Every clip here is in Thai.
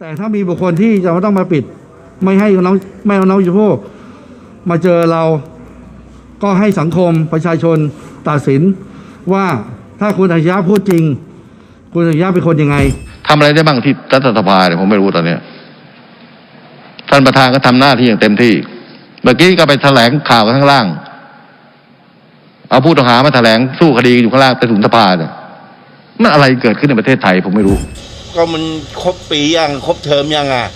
แต่ถ้ามีบุคคลที่จะต้องมาปิด ไม่ให้น้องไม่ให้น้องชมพู่มาเจอเราก็ให้สังคมประชาชนตัดสินว่าถ้าคุณอาชญะพูดจริง คุณอาชญะเป็นคนยังไงทำอะไรได้บ้างที่รัฐสภาเนี่ยผมไม่รู้ตอนเนี้ยท่านประธานก็ทำหน้าที่อย่างเต็มที่ เมื่อกี้ก็ไปแถลงข่าวกันข้างล่าง เอาผู้ต้องหามาแถลงสู้คดีอยู่ข้างล่างใต้ถุนสภาเนี่ยมันอะไรเกิดขึ้นในประเทศไทยผมไม่รู้ ก็มันครบปียังครบเทอมยังอะ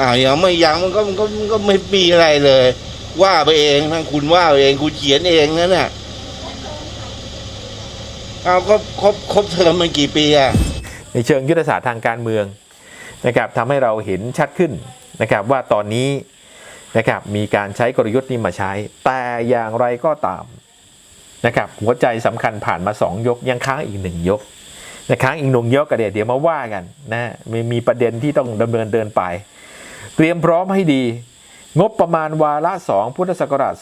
อ่ายังไม่ยังมันก็มันก็มันก็ไม่มีอะไรเลย ว่าไปเองทั้งคุณว่าไปเองคุณเขียนเองนั่นน่ะเอาก็ครบครบเทอมมันกี่ปีอะในเชิงยุทธศาสตร์ทางการเมืองนะครับทำให้เราเห็นชัดขึ้นนะครับว่าตอนนี้นะครับมีการใช้กลยุทธ์นี้มาใช้ แต่อย่างไรก็ตามนะครับหัวใจสำคัญผ่านมา 2 ยกยังค้างอีกหนึ่งยก นะค้างอีกหนึ่งยกก็เดี๋ยวเดี๋ยวมาว่ากันนะมีมีประเด็นที่ต้องดำเนินเดินไป เตรียมพร้อมให้ดี งบประมาณวาระ2พุทธศักราช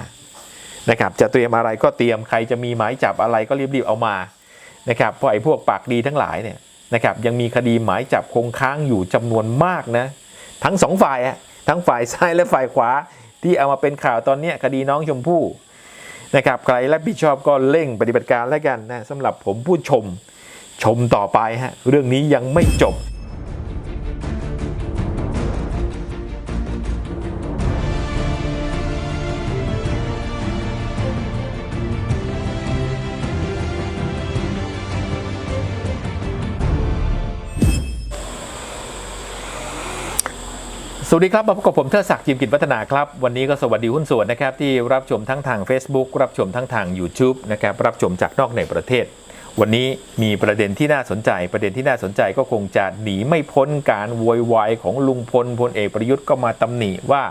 2565 นะครับ จะเตรียมอะไรก็เตรียมใครจะมีหมายจับอะไรก็รีบๆเอามานะครับเพราะไอ้พวกปากดีทั้งหลายเนี่ยนะครับยังมีคดีหมายจับคงค้างอยู่จำนวนมากนะทั้งสองฝ่ายอะทั้งฝ่ายซ้ายและฝ่ายขวาที่เอามาเป็นข่าวตอนนี้คดีน้องชมพู่ นะครับใครรับผิดชอบก็เร่งปฏิบัติการแล้วกันนะสำหรับผมผู้ชมชมต่อไปฮะเรื่องนี้ยังไม่จบ วัสดีครับมาพบกับผมเทิดศักดิ์จิมกิจวัฒนาครับ วันนี้ก็สวัสดีหุ้นส่วนนะครับที่รับชมทั้งทาง Facebook รับชมทั้งทาง YouTube นะครับรับชมจากนอกในประเทศ วันนี้มีประเด็นที่น่าสนใจ ประเด็นที่น่าสนใจก็คงจะหนีไม่พ้นการโวยวายของลุงพลพลเอกประยุทธ์ก็มาตำหนิว่า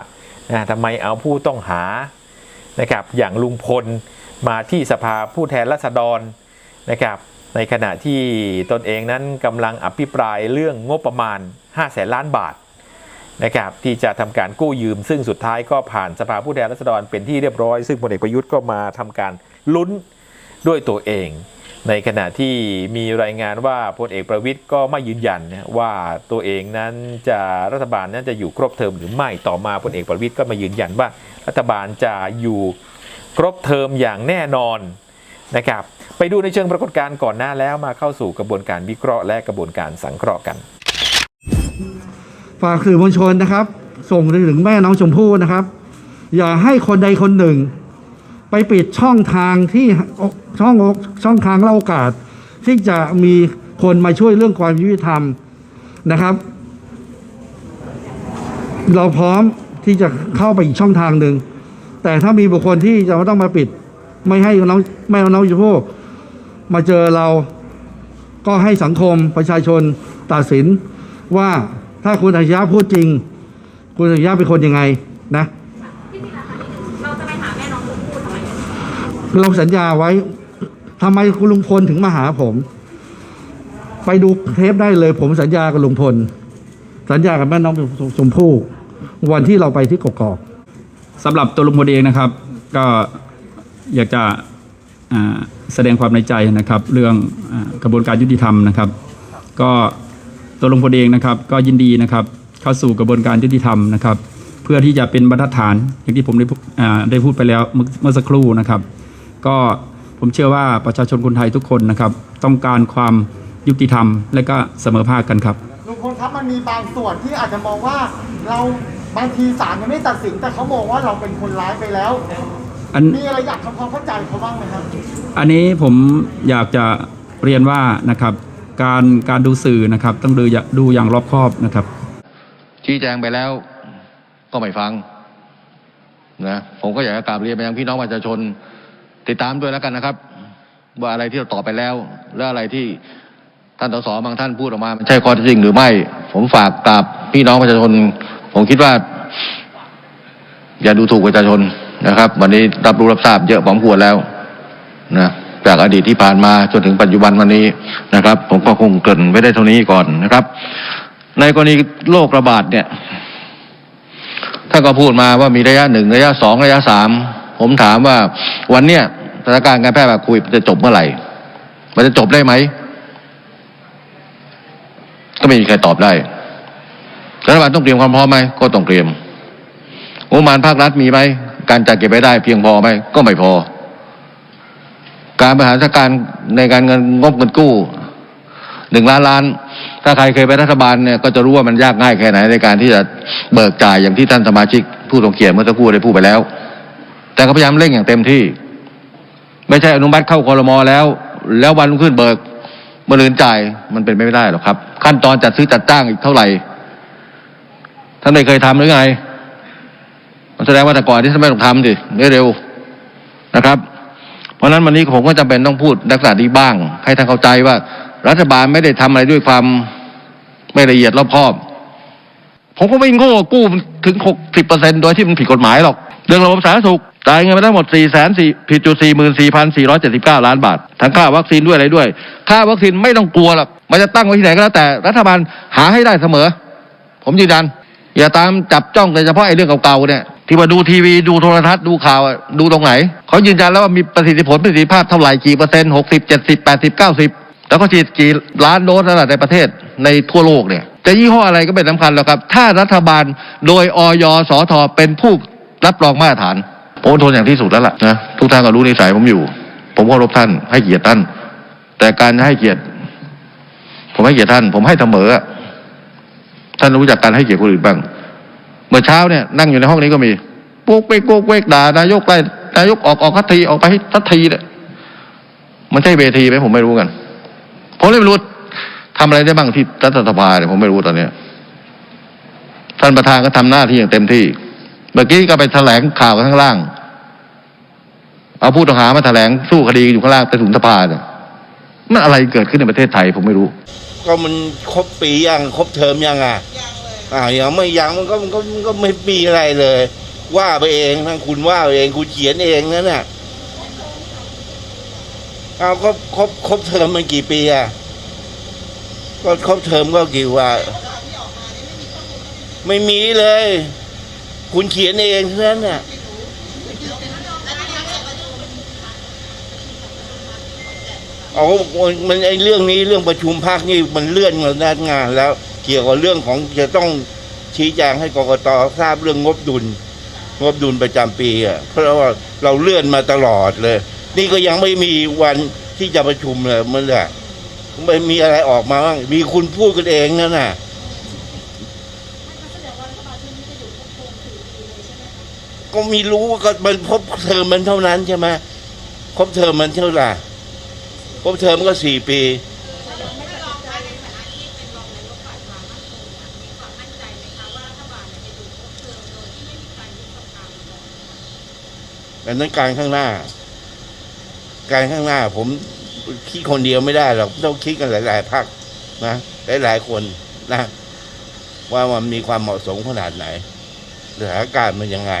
ทำไมเอาผู้ต้องหานะครับอย่างลุงพลมาที่สภาผู้แทนราษฎรนะครับในขณะที่ตนเองนั้นกำลังอภิปรายเรื่องงบประมาณ5แสนล้านบาท นะครับที่จะทำการกู้ยืม ซึ่งสุดท้ายก็ผ่านสภาผู้แทนราษฎรเป็นที่เรียบร้อย ซึ่งพลเอกประยุทธ์ก็มาทำการลุ้นด้วยตัวเอง ในขณะที่มีรายงานว่าพลเอกประวิทย์ก็ไม่ยืนยันว่าตัวเองนั้นจะรัฐบาลนั้นจะอยู่ครบเทอมหรือไม่ต่อมาพลเอกประวิทย์ก็มายืนยันว่า รัฐบาลจะอยู่ครบเทอมอย่างแน่นอนนะครับไปดูในเชิงปรากฏการณ์ก่อนหน้าแล้วมาเข้าสู่กระบวนการวิเคราะห์และกระบวนการสังเคราะห์กัน ฝากสื่อมวลชนนะครับ ส่งไปถึงแม่น้องชมพู่นะครับ อย่าให้คนใดคนหนึ่ง ไปปิดช่องทางที่ช่องช่องทางเล่าโอกาส ที่จะมีคนมาช่วยเรื่องความยุติธรรมนะครับ เราพร้อมที่จะเข้าไปอีกช่องทางหนึ่งแต่ถ้ามีบุคคลที่จะต้องมาปิด ไม่ให้น้องไม่ให้น้องชมพู่มาเจอเราก็ให้สังคมประชาชนตัดสินว่า ถ้าคุณอาชญะพูดจริง คุณอาชญะเป็นคนยังไงนะพี่ธีระคะเราจะไปหาแม่น้องชมพู่ทำไมเราสัญญาไว้ทำไมคุณลุงพลถึงมาหาผม ไปดูเทปได้เลย ผมสัญญากับลุงพล สัญญากับแม่น้องชมพู่วันที่เราไปที่กกอกสำหรับตัวลุงพลเองนะครับ ก็อยากจะอ่าแสดงความในใจนะครับ เรื่องอากระบวนการยุติธรรมนะครับ ก็ ตัวลุงพลเองนะครับ ก็ยินดีนะครับ เข้าสู่กระบวนการยุติธรรมนะครับ เพื่อที่จะเป็นบรรทัดฐานอย่างที่ผมได้พูอ่าได้พูดไปแล้วเมื่อเมื่อสักครู่นะครับ ก็ผมเชื่อว่าประชาชนคนไทยทุกคนนะครับ ต้องการความยุติธรรม และก็เสมอภาคกันครับลุงพลครับมันมีบางส่วนที่อาจจะมองว่าเราบางทีศาลยังไม่ตัดสินแต่เขามองว่าเราเป็นคนร้ายไปแล้วอันมีอะไรอยากทำความเข้าใจเขาบ้างไหมครับ อันนี้ผมอยากจะเรียนว่านะครับ การการดูสื่อนะครับ ต้องดูอย่าดูอย่างรอบคอบนะครับ ชี้แจงไปแล้วก็ไม่ฟังนะผมก็อยากจะกราบเรียนไปยังพี่น้องประชาชน ติดตามด้วยแล้วกันนะครับ ว่าอะไรที่เราตอบไปแล้ว และอะไรที่ท่านสสบางท่านพูดออกมามันใช่ข้อเท็จจริงหรือไม่ ผมฝากกราบพี่น้องประชาชน ผมคิดว่า อย่าดูถูกประชาชนนะครับ วันนี้รับรู้รับทราบเยอะพอมควรแล้วนะ จากอดีตที่ผ่านมาจนถึงปัจจุบันวันนี้นะครับ ผมก็คงเกินไว้ได้เท่านี้ก่อนนะครับ ในกรณีโรคระบาดเนี่ยท่านก็พูดมาว่ามีระยะหนึ่งระยะสองระยะสามผมถามว่าวันเนี้ยสถานการณ์การแพร่ระบาดโควิดมันจะจบเมื่อไหร่ มันจะจบได้ไหมก็ไม่มีใครตอบได้รัฐบาลต้องเตรียมความพร้อมไหมก็ต้องเตรียมงบประมาณภาครัฐมีไหมการจัดเก็บไปได้เพียงพอไหมก็ไม่พอ การบริหารจัดการในการเงินงบเงินกู้หนึ่งล้านล้าน ถ้าใครเคยไปรัฐบาลเนี่ยก็จะรู้ว่ามันยากง่ายแค่ไหนในการที่จะเบิกจ่ายอย่างที่ท่านสมาชิก ผู้ทรงเกียรติเมื่อสักครู่ได้พูดไปแล้ว แต่ก็พยายามเร่งอย่างเต็มที่ ไม่ใช่อนุมัติเข้าคอรมอแล้ว แล้ววันขึ้นเบิกเมื่อลืนจ่ายมันเป็นไปไม่ได้หรอกครับ ขั้นตอนจัดซื้อจัดจ้างอีกเท่าไหร่ท่านไม่เคยทำหรือไงมันแสดงว่าแต่ก่อนที่ท่านไม่ต้องทำสิไม่เร็วนะครับ เพราะฉะนั้นวันนี้ผมก็จำเป็นต้องพูดลักษณะนี้บ้าง ให้ท่านเข้าใจว่า รัฐบาลไม่ได้ทำอะไรด้วยความไม่ละเอียดรอบคอบ ผมก็ไม่โง่กู้ถึงหกสิบเปอร์เซ็นโดยที่มันผิดกฎหมายหรอก เรื่องระบบสาธารณสุขจ่ายเงินไปทั้งหมดสี่แสนสี่ผิดจุดสี่หมื่นสี่พันสี่ร้อยเจ็ดสิบเก้าล้านบาท ทั้งค่าวัคซีนด้วยอะไรด้วย ค่าวัคซีนไม่ต้องกลัวหรอก มันจะตั้งไว้ที่ไหนก็แล้วแต่รัฐบาลหาให้ได้เสมอ ผมยืนยัน อย่าตามจับจ้องแต่เฉพาะไอ้เรื่องเก่าๆเนี่ย ที่ว่าดูทีวีดูโทรทัศน์ดูข่าวดูตรงไหนเขายืนยันแล้วว่ามีประสิทธิผลประสิทธิภาพเท่าไหร่กี่เปอร์เซ็นต์หกสิบเจ็ดสิบแปดสิบเก้าสิบแล้วก็ฉีดกี่ล้านโดสแล้วล่ะในประเทศในทั่วโลกเนี่ยจะยี่ห้ออะไรก็เป็นสำคัญแล้วครับ ถ้ารัฐบาลโดยอยสทอเป็นผู้รับรองมาตรฐานผมทนอย่างที่สุดแล้วล่ะนะทุกท่านก็รู้นิสัยผมอยู่ ผมเคารพท่านให้เกียรติท่าน แต่การให้เกียรติ ผมให้เกียรติท่าน ผมให้เสมอท่านรู้จักการให้เกียรติคนอื่นบ้าง เมื่อเช้าเนี่ยนั่งอยู่ในห้องนี้ก็มีปุ๊กเป๊กปุ๊กเป๊กด่านายกไปนายกออกออกทัทีออกไปให้ทัทีเนี่ยมันใช่เวทีไหมผมไม่รู้กันผมเลยไม่รู้ทำอะไรได้บ้างที่รัฐสภาเนี่ยผมไม่รู้ตอนเนี้ยท่านประธานก็ทำหน้าที่อย่างเต็มที่ เมื่อกี้ก็ไปแถลงข่าวกันข้างล่าง เอาผู้ต้องหามาแถลงสู้คดีอยู่ข้างล่างใต้ถุนสภาเนี่ยมันอะไรเกิดขึ้นในประเทศไทยผมไม่รู้ ก็มันครบปียังครบเทอมยังอะ อ่ายังไม่ยังมันก็มันก็มันก็ไม่มีอะไรเลย ว่าไปเองทั้งคุณว่าไปเองคุณเขียนเองนั่นน่ะเอาก็ครบครบเทอมมันกี่ปีอะก็ครบเทอมก็กี่ว่า ไม่มีเลย คุณเขียนเองเท่านั้นน่ะเอามันไอเรื่องนี้เรื่องประชุมภาคนี่มันเลื่อนมาด้านงานแล้ว เกี่ยวกับเรื่องของจะต้องชี้แจงให้กรกตทราบเรื่องงบดุล งบดุลประจำปีอะเพราะว่าเราเลื่อนมาตลอดเลย นี่ก็ยังไม่มีวันที่จะประชุมเลยมันแหละไม่มีอะไรออกมาบ้างมีคุณพูดกันเองนั่นน่ะก็มีรู้ว่าก็มันครบเทอมมันเท่านั้นใช่ไหมครบเทอมมันเท่าไหร่ครบเทอมก็สี่ปี อันนั้นการข้างหน้า การข้างหน้า ผมคิดคนเดียวไม่ได้หรอกต้องคิดกันหลายๆพักนะหลายๆคนนะว่ามันมีความเหมาะสมขนาดไหนสถานการณ์มันยังไง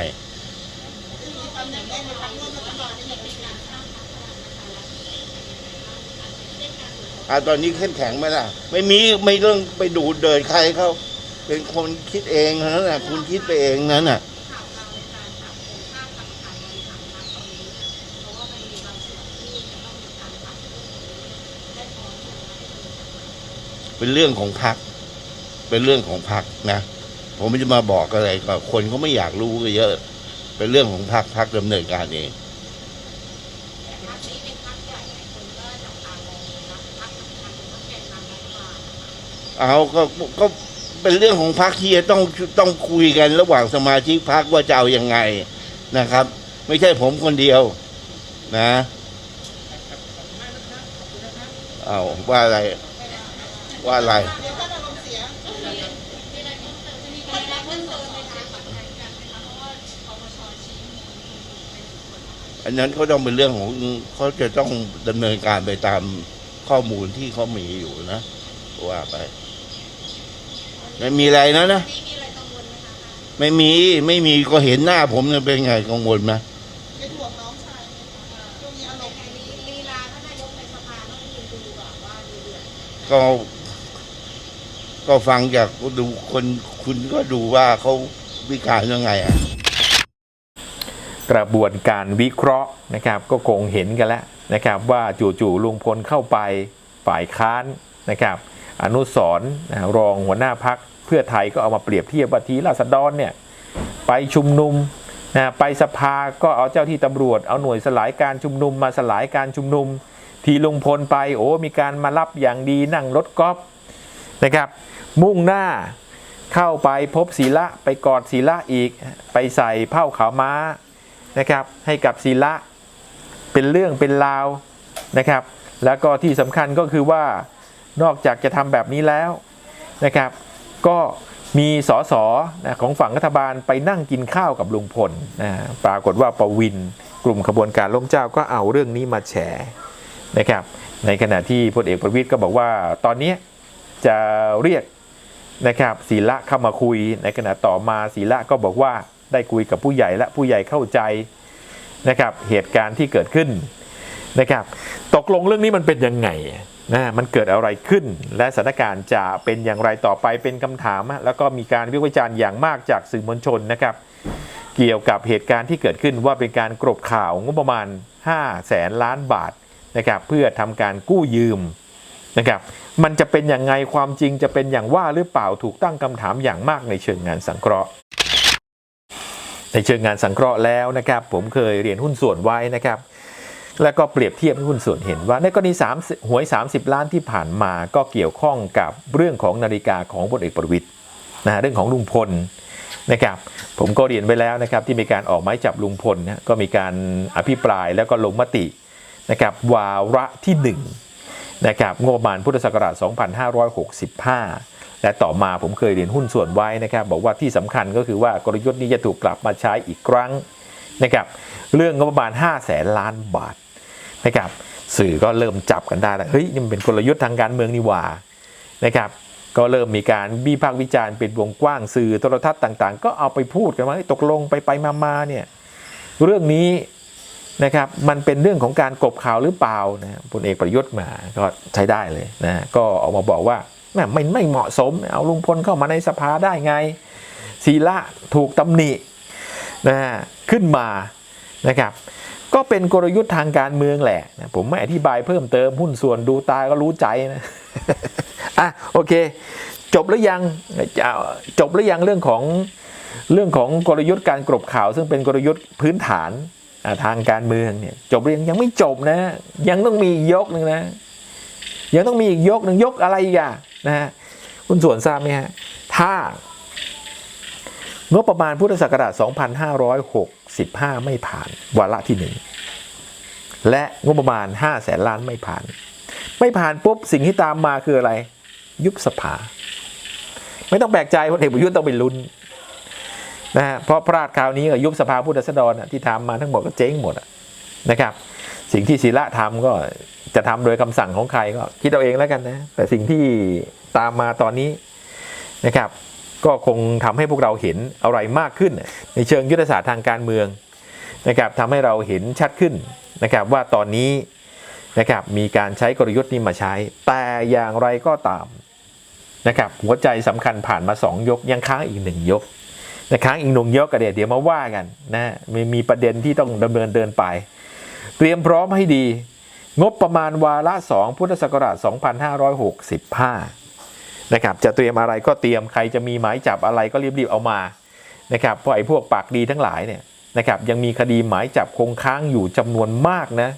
อ่าตอนนี้เข้มแข็งไหมล่ะ ไม่มีไม่เรื่องไปดูดเดินใครเขาเป็นคนคิดเองเท่านั้นแหละคุณคิดไปเองนั้นน่ะ เป็นเรื่องของพรรคเป็นเรื่องของพรรคนะ ผมไม่จะมาบอกอะไรก็คนเขาไม่อยากรู้ก็เยอะ เป็นเรื่องของพรรคพรรคดำเนินการเองเอาก็ก็เป็นเรื่องของพรรคที่จะต้องต้องคุยกันระหว่างสมาชิกพรรคว่าจะเอาอยังไงนะครับ ไม่ใช่ผมคนเดียว นะ เอาว่าอะไร ว่าอะไรอันนั้นเขาต้องเป็นเรื่องของเขาจะต้องดำเนินการไปตามข้อมูลที่เขามีอยู่นะว่าไปไม่มีอะไรนะนะไม่มีไม่มีก็เห็นหน้าผมเนี่ยเป็นไงกังวลไหมก็ ก็ฟังจากดูคนคุณก็ดูว่าเขาวิการยังไงอะกระบวนการวิเคราะห์นะครับ ก็คงเห็นกันแล้วนะครับ ว่าจู่ๆลุงพลเข้าไปฝ่ายค้านนะครับ อนุสรรองหัวหน้าพักเพื่อไทยก็เอามาเปรียบเทียบว่าทีราษฎรเนี่ยไปชุมนุมนะไปสภาก็เอาเจ้าที่ตำรวจเอาหน่วยสลายการชุมนุมมาสลายการชุมนุม ทีลุงพลไปโอ้มีการมารับอย่างดีนั่งรถกอล์ฟ นะครับ มุ่งหน้าเข้าไปพบศีละไปกอดศีละอีก ไปใส่เผ้าขาวม้านะครับ ให้กับศีละเป็นเรื่องเป็นราวนะครับ แล้วก็ที่สำคัญก็คือว่านอกจากจะทำแบบนี้แล้วนะครับ ก็มีสสนะของฝั่งรัฐบาลไปนั่งกินข้าวกับลุงพลนะปรากฏว่าประวินกลุ่มขบวนการล้มเจ้าก็เอาเรื่องนี้มาแฉนะครับ ในขณะที่พลเอกประวิตยก็บอกว่าตอนนี้ จะเรียกนะครับศีละเข้ามาคุยในขณะต่อมาศีละก็บอกว่าได้คุยกับผู้ใหญ่และผู้ใหญ่เข้าใจนะครับเหตุการณ์ที่เกิดขึ้นนะครับตกลงเรื่องนี้มันเป็นยังไงนะมันเกิดอะไรขึ้น และสถานการณ์จะเป็นอย่างไรต่อไปเป็นคำถาม แล้วก็มีการวิพากษ์วิจารณ์อย่างมากจากสื่อมวลชนนะครับ เกี่ยวกับเหตุการณ์ที่เกิดขึ้นว่าเป็นการกรบข่าวงบประมาณ5แสนล้านบาทนะครับเพื่อทำการกู้ยืม นะครับมันจะเป็นอย่างไงความจริงจะเป็นอย่างว่าหรือเปล่าถูกตั้งคำถามอย่างมากในเชิงงานสังเคราะห์ ในเชิงงานสังเคราะห์แล้วนะครับ ผมเคยเรียนหุ้นส่วนไว้นะครับ แล้วก็เปรียบเทียบให้หุ้นส่วนเห็นว่า ในกรณี3หวย 30 ล้านที่ผ่านมาก็เกี่ยวข้องกับเรื่องของนาฬิกาของพลเอกประวิตยนะฮะเรื่องของลุงพลนะครับผมก็เรียนไปแล้วนะครับที่มีการออกหมายจับลุงพลนะก็มีการอภิปรายแล้วก็ลงมตินะครับวาระที่ 1 นะครับงบประมาณพุทธศักราช 2565 และต่อมาผมเคยเรียนหุ้นส่วนไว้นะครับ บอกว่าที่สำคัญก็คือว่ากลยุทธ์นี้จะถูกกลับมาใช้อีกครั้งนะครับเรื่องงบประมาณ5แสนล้านบาทนะครับสื่อก็เริ่มจับกันได้แล้วเฮ้ยนี่มันเป็นกลยุทธ์ทางการเมืองนี่หว่านะครับก็เริ่มมีการวิพากษ์วิจารณ์เป็นวงกว้างสื่อโทรทัศน์ต่าง ๆ ก็เอาไปพูดกันว่าเฮ้ยตกลงไปไปมามาเนี่ยเรื่องนี้ นะครับมันเป็นเรื่องของการกบข่าวหรือเปล่านะพลเอกประยุทธ์มาก็ใช้ได้เลยนะก็ออกมาบอกว่าแม่ไม่ไม่เหมาะสมเอาลุงพลเข้ามาในสภาได้ไงศีละถูกตำหนินะฮะขึ้นมานะครับก็เป็นกลยุทธ์ทางการเมืองแหละนะผมไม่อธิบายเพิ่มเติมหุ้นส่วนดูตาก็รู้ใจนะอะโอเค จบหรือยังจบหรือยังเรื่องของเรื่องของกลยุทธ์การกลบข่าว ซึ่งเป็นกลยุทธ์พื้นฐาน ทางการเมืองเนี่ยจบหรือยังยังไม่จบนะ ยังต้องมีอีกยกหนึ่งนะ ยังต้องมีอีกยกหนึ่งยกอะไรอีกอะนะฮะคุณส่วนทราบไหมฮะถ้างบประมาณพุทธศักราช 2565 ไม่ผ่านวาระที่หนึ่งและงบประมาณ 5 แสนล้านไม่ผ่าน ไม่ผ่านปุ๊บสิ่งที่ตามมาคืออะไร ยุบสภา ไม่ต้องแปลกใจพลเอกประยุทธ์ต้องไปลุ้น นะฮะเพราะพลาดคราวนี้กับยุบสภาผู้แทนราษฎรน่ะที่ทำมาทั้งหมดก็เจ๊งหมดนะครับ สิ่งที่ศิละทำก็จะทำโดยคำสั่งของใครก็คิดเอาเองแล้วกันนะแต่สิ่งที่ตามมาตอนนี้นะครับ ก็คงทำให้พวกเราเห็นอะไรมากขึ้น ในเชิงยุทธศาสตร์ทางการเมืองนะครับทำให้เราเห็นชัดขึ้นนะครับ ว่าตอนนี้นะครับมีการใช้กลยุทธ์นี้มาใช้ แต่อย่างไรก็ตามนะครับหัวใจสำคัญผ่านมา 2 ยกยังค้างอีกหนึ่งยก นะค้างอีกหนึ่งยกกันเดี๋ยวเดี๋ยวมาว่ากันนะมีมีประเด็นที่ต้องดำเนินเดินไป เตรียมพร้อมให้ดี งบประมาณวาระ2พุทธศักราช 2565 นะครับ จะเตรียมอะไรก็เตรียมใครจะมีหมายจับอะไรก็รีบๆเอามานะครับเพราะไอ้พวกปากดีทั้งหลายเนี่ยนะครับยังมีคดีหมายจับคงค้างอยู่จำนวนมากนะ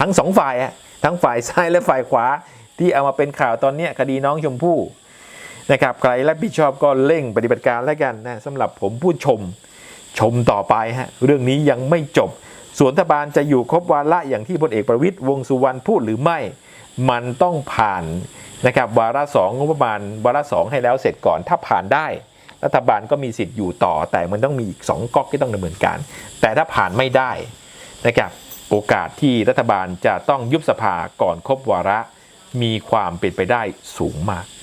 ทั้งสองฝ่ายอะทั้งฝ่ายซ้ายและฝ่ายขวาที่เอามาเป็นข่าวตอนนี้คดีน้องชมพู่ นะครับใครรับผิดชอบก็เร่งปฏิบัติการแล้วกันนะสำหรับผมผู้ชมชมต่อไปฮะเรื่องนี้ยังไม่จบส่วนรัฐบาลจะอยู่ครบวาระอย่างที่พลเอกประวิตยวงสุวรรณพูดหรือไม่ มันต้องผ่านนะครับวาระสองงบประมาณวาระสองให้แล้วเสร็จก่อนถ้าผ่านได้ รัฐบาลก็มีสิทธิ์อยู่ต่อ แต่มันต้องมีอีกสองก๊อกที่ต้องดำเนินการ แต่ถ้าผ่านไม่ได้นะครับโอกาสที่รัฐบาลจะต้องยุบสภาก่อนครบวาระมีความเป็นไปได้สูงมาก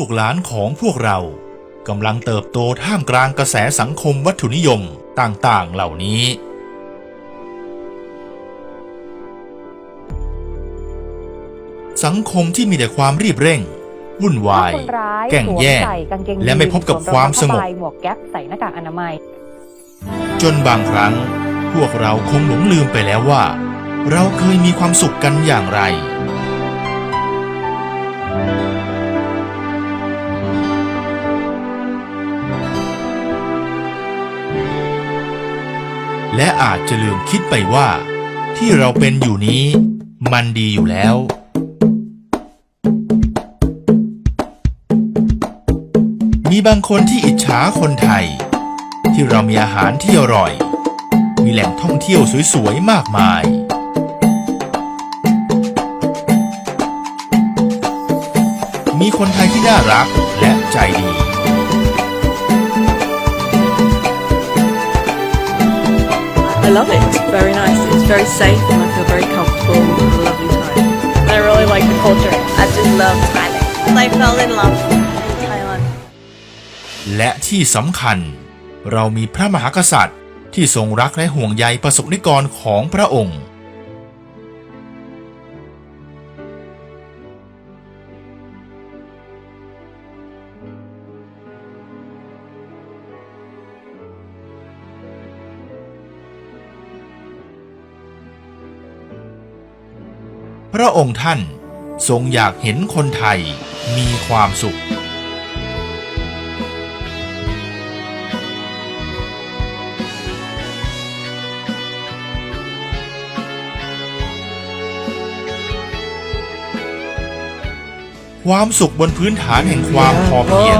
ลูกหลานของพวกเรากำลังเติบโตท่ามกลางกระแสสังคมวัตถุนิยมต่างๆเหล่านี้ สังคมที่มีแต่ความรีบเร่ง วุ่นวายคนร้ายแก่งแย่งสวมใส่กางเกงยีนและไม่พบกับความสงบวมรอเท้าผ้ใหมวกแก๊ปใส่หน้ากากอนามัย จนบางครั้งพวกเราคงหลงลืมไปแล้วว่า เราเคยมีความสุขกันอย่างไร และอาจจะลืมคิดไปว่า ที่เราเป็นอยู่นี้มันดีอยู่แล้ว มีบางคนที่อิจฉาคนไทย ที่เรามีอาหารที่อร่อย มีแหล่งท่องเที่ยวสวยๆมากมายมีคนไทยที่น่ารักและใจดี I love it. It's very nice. It's very safe and I feel very comfortable and a lovely time. I really like the culture. I just love Thailand. I fell in love with Thailand. และที่สำคัญ เรามีพระมหากษัตริย์ที่ทรงรักและห่วงใยประสบนิกรของพระองค์ ระองค์ท่านทรงอยากเห็นคนไทยมีความสุขความสุขบนพื้นฐานแห่งความพอเพียง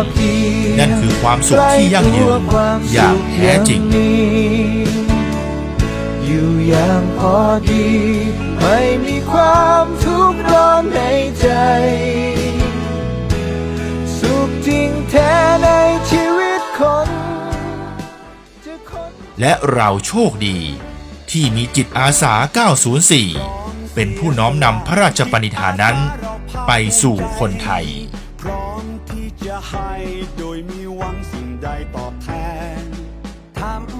นั่นคือความสุขที่ยั่งยืนอย่างแท้จริง อยู่อย่างพอดี ไม่มีความทุกข์ร้อนในใจ สุขจริงแท้ในชีวิตคนจะคน และเราโชคดี ที่มีจิตอาสา 904 เป็นผู้น้อมนำพระราชปณิธานนั้น ไปสู่คนไทย พร้อมที่จะให้โดยมีหวังสิ่งใดตอบแทนทำ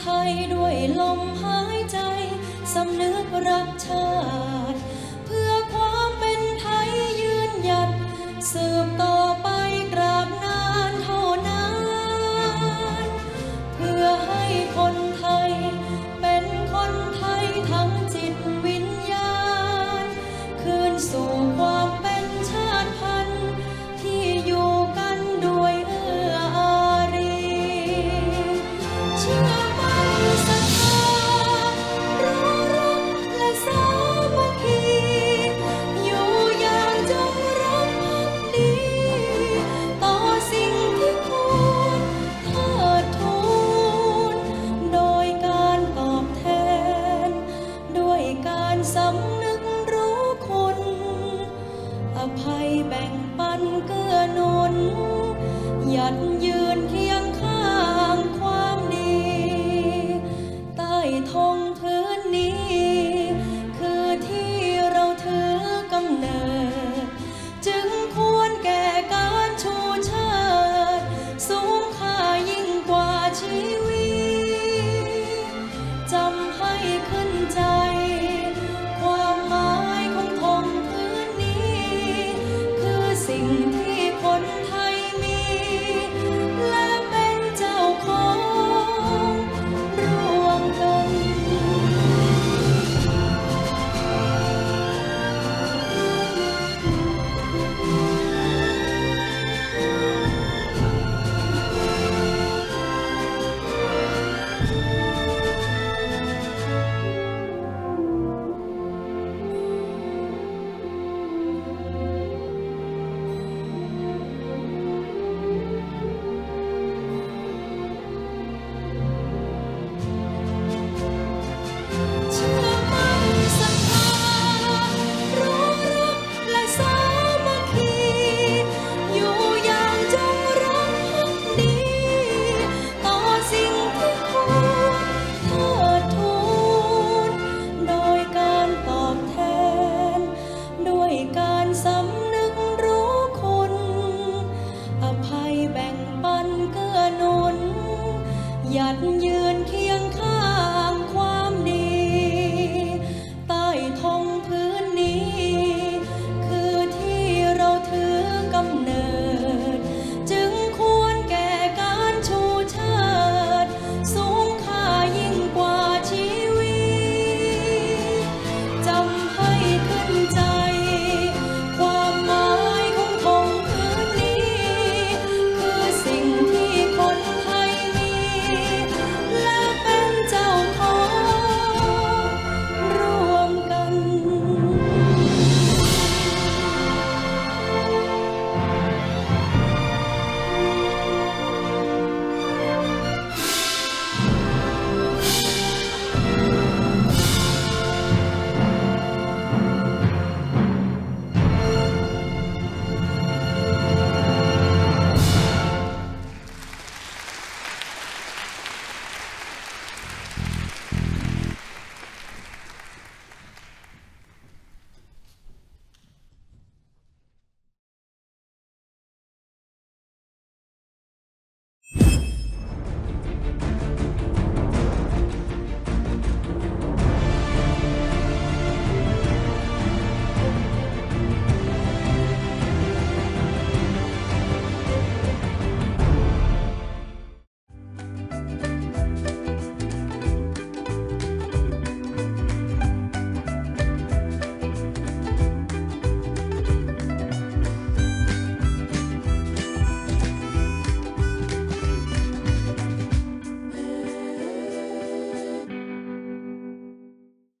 ไทยด้วยลมหายใจ สำนึกรักชาติ